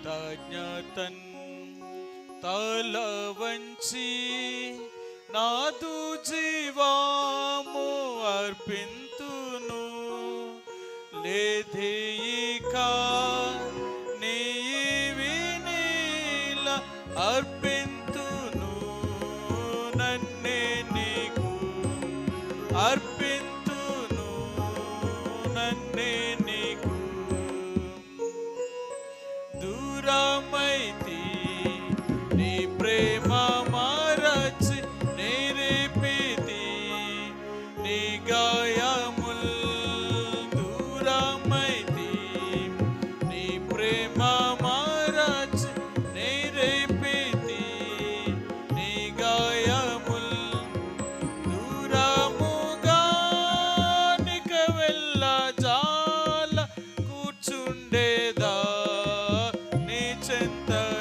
కృతజ్ఞతన్ తల వంచి నాదు జీవాము అర్పింతును. లేధేయి center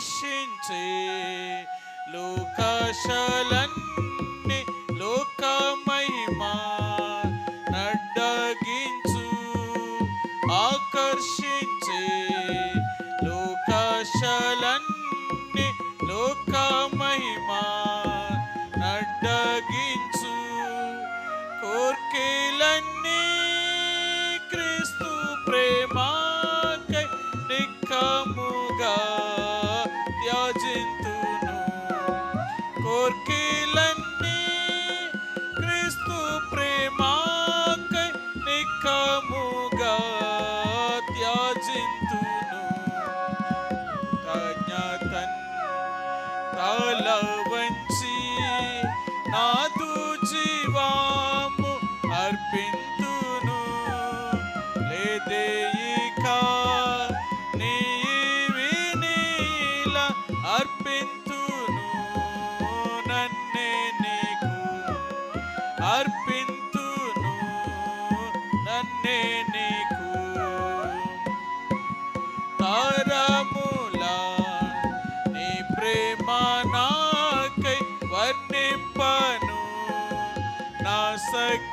దర్శించి లోకాశలన్ని లోక మహిమా నడ్డగించు ఆకర్షించి లోకాశలన్ని లోక మహిమా నడ్డగించు కోర్కెలన్నీ క్రీస్తు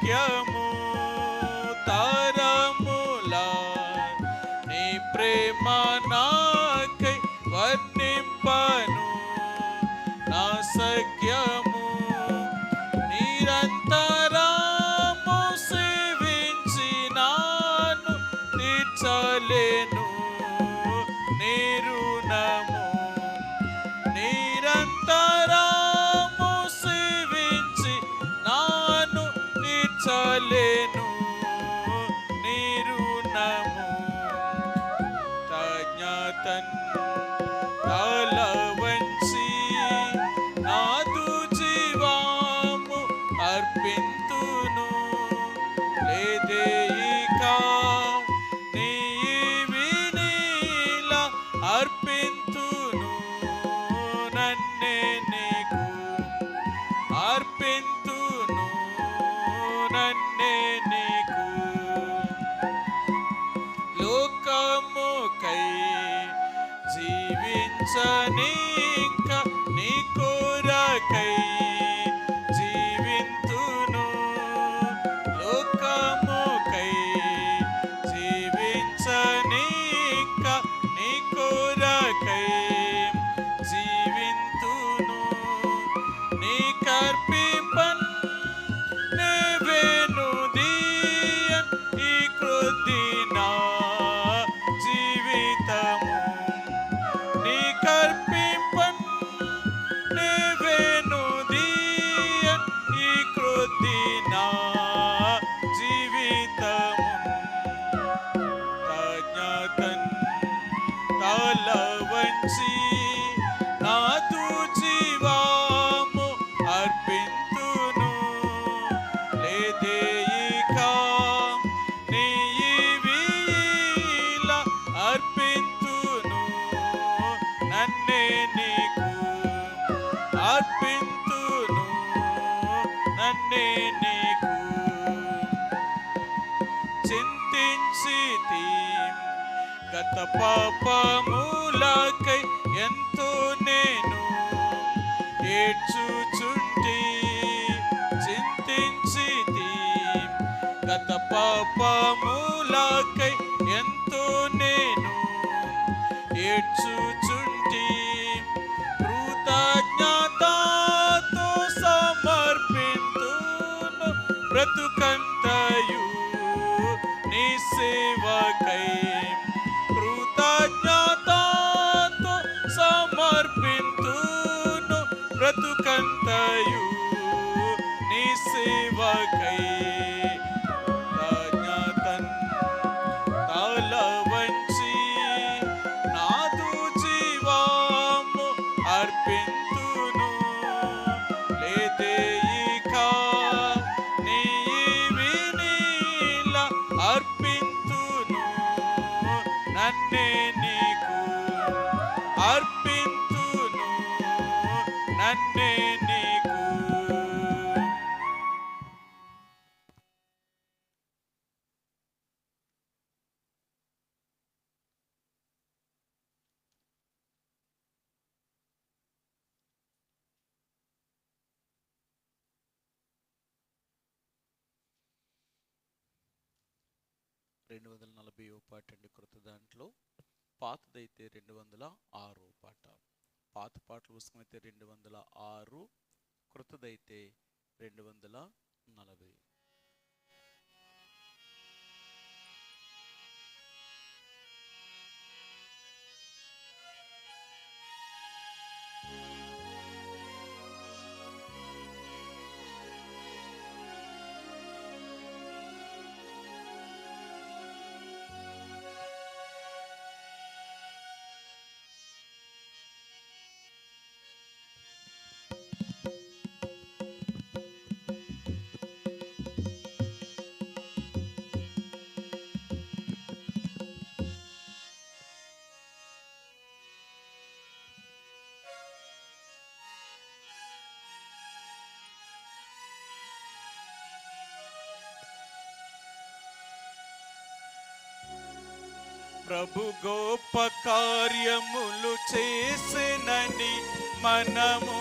వాక్యము తరముల నీ ప్రేమ నాకై వర్ణింపను. నా సఖ్యము see. గత పాపములకై ఎంతో నేను ఏడ్చుచుంటి చింతించి గత పాపములకై ఎంతో నేను ఏడ్చుచుంటి. రెండు వందల నలభై పాట అండి కృత దాంట్లో. పాతదైతే రెండు వందల ఆరు పాట. పాత పాటల పుస్తకం అయితే రెండు వందల ఆరు కృతదైతే రెండు వందల నలభై. ప్రభు గోప కార్యములు చేసినని మనము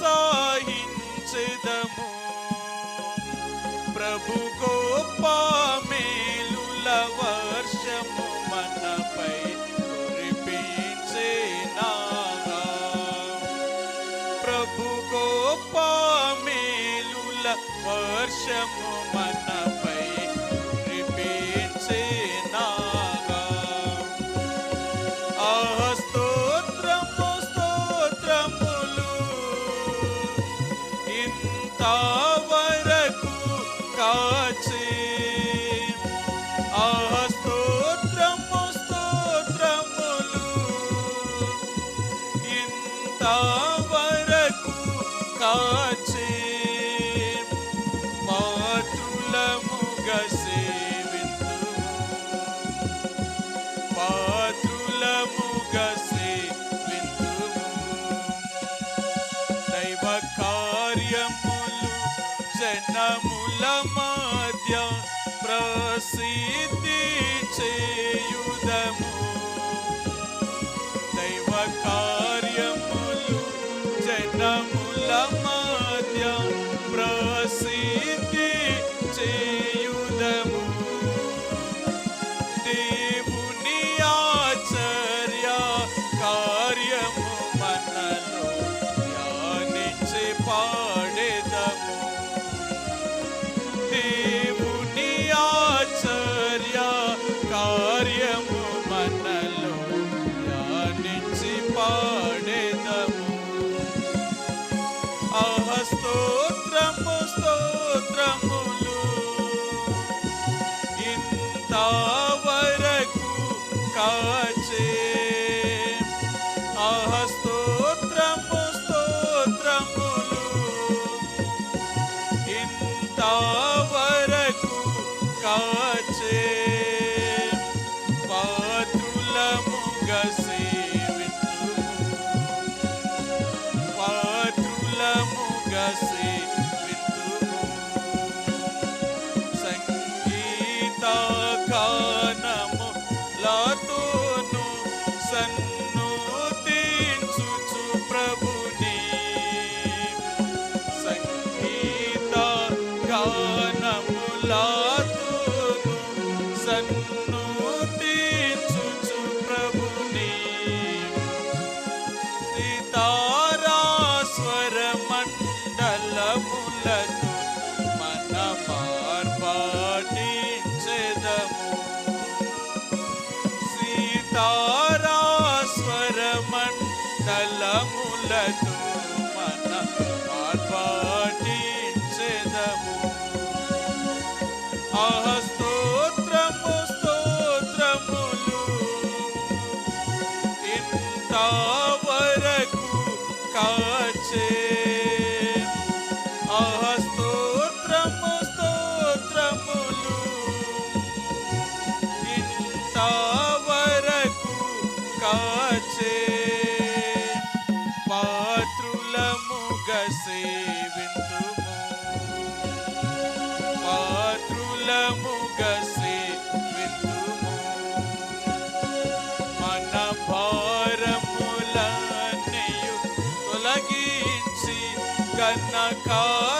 సాహించదము. ప్రభు గోప మేలుల వర్షము మనపై కురిపించేనా ప్రభు గోప మేలుల వర్షము Oh. Oh. गन का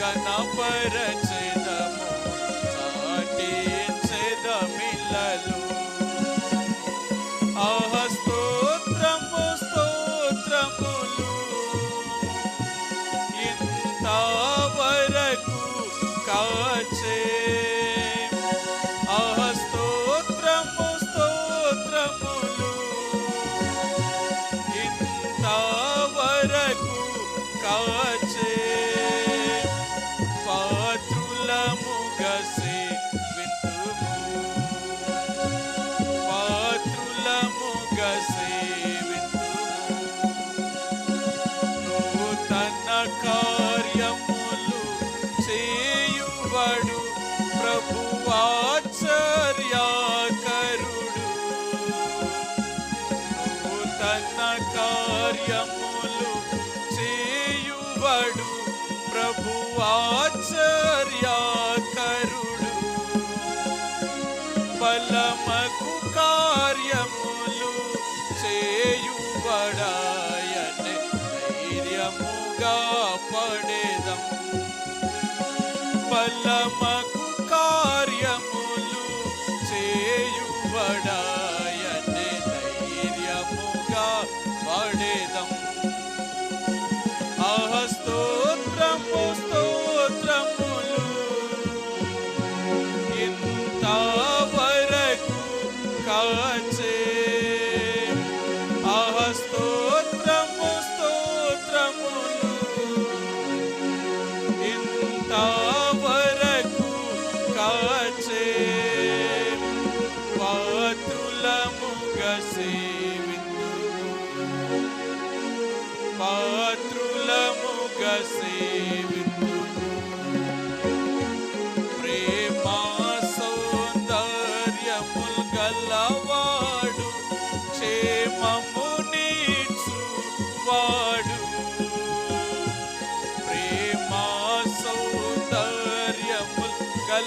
गण पर Lama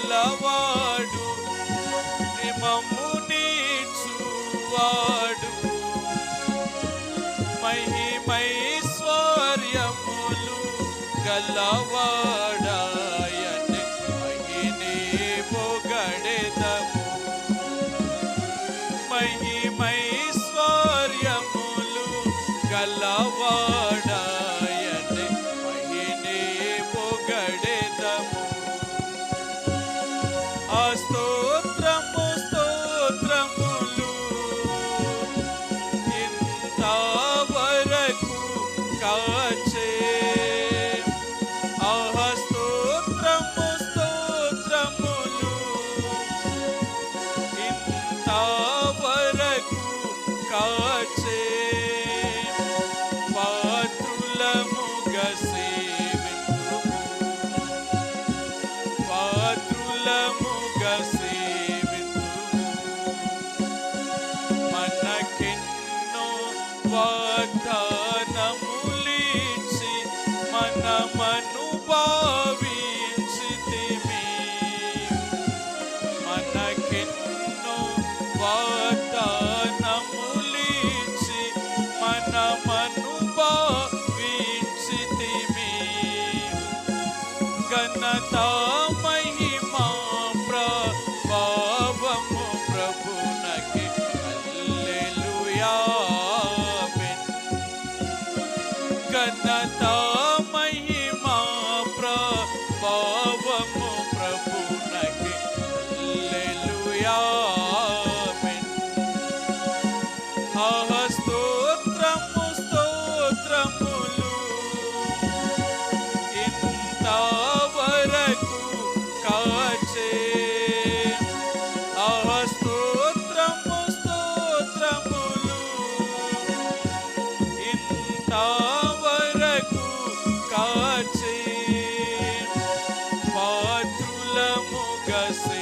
గలవాడు మమ్ము నీచువాడు. మహిమైశ్వర్యములు గలవాడు. ఘనత మహిమా Legacy.